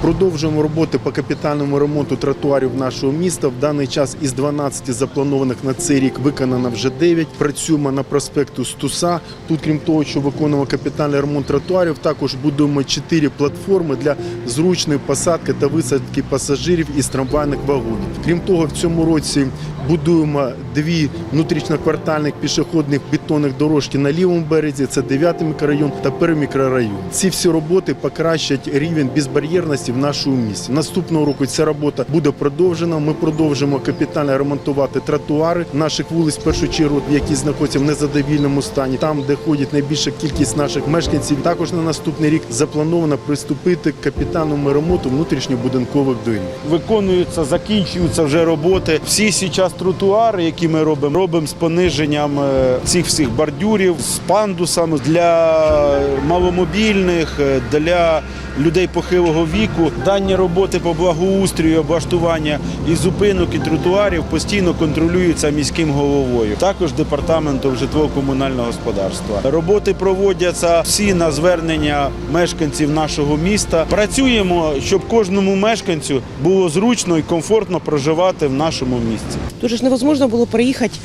Продовжуємо роботи по капітальному ремонту тротуарів нашого міста. В даний час із 12 запланованих на цей рік виконано вже 9. Працюємо на проспекту Стуса. Тут, крім того, що виконуємо капітальний ремонт тротуарів, також будуємо 4 платформи для зручної посадки та висадки пасажирів із трамвайних вагонів. Крім того, в цьому році будуємо дві внутрішньоквартальних пішохідних бетонних дорожки на лівому березі. Це 9 мікрорайон та перемікрорайон. Ці всі роботи покращать рівень безбар'єрності в нашому місті. Наступного року ця робота буде продовжена. Ми продовжимо капітально ремонтувати тротуари наших вулиць, в першу чергу, які знаходяться в незадовільному стані, там, де ходить найбільша кількість наших мешканців. Також на наступний рік заплановано приступити к капітальному ремонту внутрішньобудинкових доріг. Виконуються, закінчуються вже роботи. Всі зараз тротуари, які ми робимо, робимо з пониженням е, цих всіх бордюрів, з пандусами для маломобільних, е, для людей похилого віку. Дані роботи по благоустрою, облаштування і зупинок, і тротуарів постійно контролюються міським головою, також департаментом житлово-комунального господарства. Роботи проводяться всі на звернення мешканців нашого міста. Працюємо, щоб кожному мешканцю було зручно і комфортно проживати в нашому місті. Тут же ж невозможно було проїхати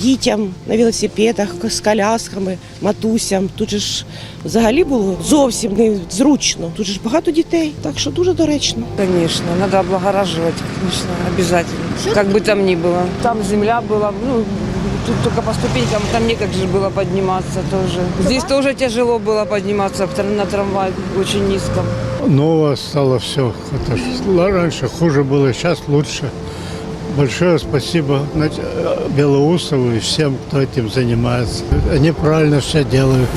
дітям на велосипедах, з колясками, матусям. Тут же ж взагалі було зовсім незручно. Тут же ж багато дітей, так що дуже доречно. Конечно, надо облагораживать, конечно, обязательно. Как бы там ни было. Там земля была, ну, тут только по ступенькам, там некак же было подниматься тоже. Здесь тоже тяжело было подниматься в тр- на трамвай, очень низко. Новое стало все. Это ж раньше хуже было, сейчас лучше. Большое спасибо э, Белоусову и всем, кто этим занимается. Они правильно все делают.